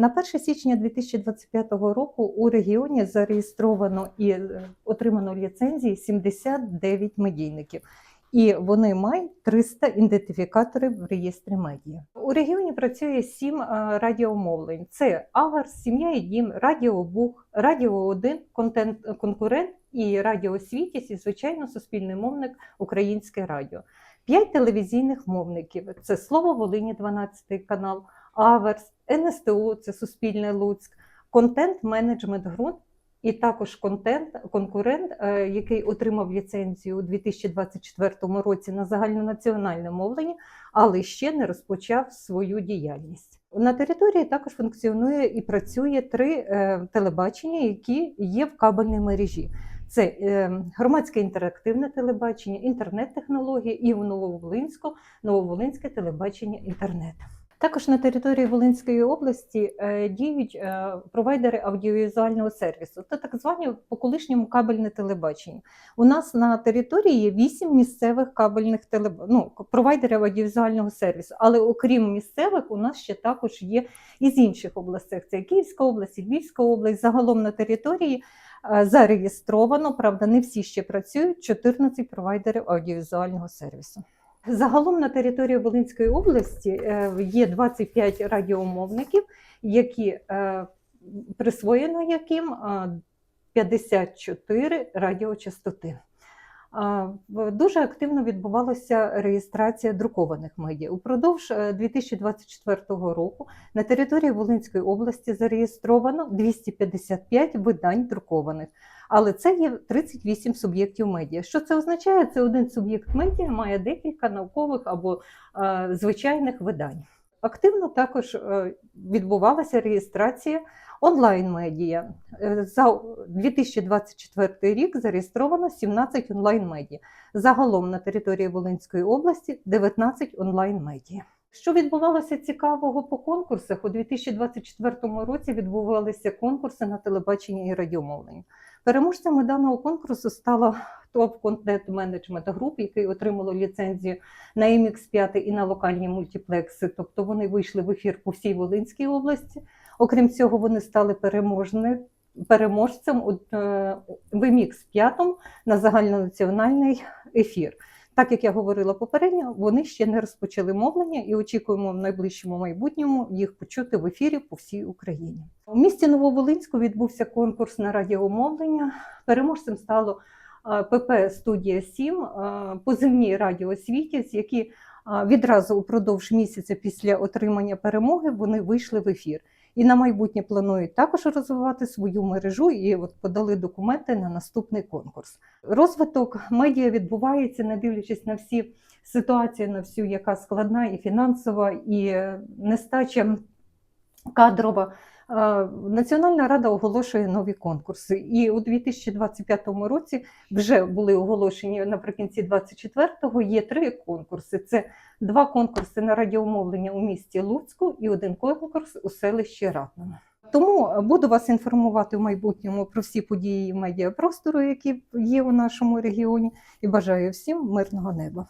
На 1 січня 2025 року у регіоні зареєстровано і е, отримано ліцензії 79 медійників. І вони мають 300 ідентифікаторів в реєстрі медіа. У регіоні працює сім е, радіомовлень: це Агарс, Сім'я і Дім, Радіо Бух, Радіо 1, контент конкурент і Радіо Світість, і звичайно суспільний мовник Українське Радіо. П'ять телевізійних мовників: це Слово Волині, 12 канал, Аверс, НСТУ, це Суспільне Луцьк, контент менеджмент ґрунт. І також контент, конкурент, е, який отримав ліцензію у 2024 році на загальнонаціональне мовлення, але ще не розпочав свою діяльність. На території також функціонує і працює три е, телебачення, які є в кабельній мережі. Це е, громадське інтерактивне телебачення, інтернет-технології і в Нововолинську, Нововолинське телебачення інтернет. Також на території Волинської області е, діють е, провайдери аудіовізуального сервісу, це так звані по колишньому кабельне телебачення. У нас на території є вісім місцевих кабельних телеб... ну, провайдерів аудіовізуального сервісу, але окрім місцевих, у нас ще також є і з інших областей. Це Київська область, Львівська область. Загалом на території е, зареєстровано, правда, не всі ще працюють 14 провайдерів аудіовізуального сервісу. Загалом на території Волинської області е, є 25 радіомовників, які е, присвоєно яким е, 54 радіочастоти. Дуже активно відбувалася реєстрація друкованих медіа. Упродовж е, 2024 року на території Волинської області зареєстровано 255 видань друкованих. Але це є 38 суб'єктів медіа. Що це означає? Це один суб'єкт медіа має декілька наукових або е, звичайних видань. Активно також е, відбувалася реєстрація онлайн-медіа. Е, За 2024 рік зареєстровано 17 онлайн-медіа. Загалом на території Волинської області 19 онлайн-медіа. Що відбувалося цікавого по конкурсах? У 2024 році відбувалися конкурси на телебаченні і радіомовленні. Переможцями даного конкурсу стала ТОП Контент Менеджмент Груп, який отримало ліцензію на MX 5 і на локальні мультиплекси. Тобто вони вийшли в ефір по всій Волинській області. Окрім цього, вони стали переможними. Переможцем у е, в MX 5 на загальнонаціональний ефір. Так як я говорила попередньо, вони ще не розпочали мовлення і очікуємо в найближчому майбутньому їх почути в ефірі по всій Україні. У місті Нововолинську відбувся конкурс на радіомовлення. Переможцем стало ПП Студія 7, е, позивні радіосвітіць, які відразу упродовж місяця після отримання перемоги вони вийшли в ефір. І на майбутнє планують також розвивати свою мережу і от подали документи на наступний конкурс. Розвиток медіа відбувається, не дивлячись на всі ситуації, на всю, яка складна і фінансова, і е, нестача кадрова. Національна рада оголошує нові конкурси, і у 2025 році вже були оголошені наприкінці 24-го. Є три конкурси: це два конкурси на радіомовлення у місті Луцьку і один конкурс у селищі Ратному. Тому буду вас інформувати в майбутньому про всі події медіапростору, які є у нашому регіоні, і бажаю всім мирного неба.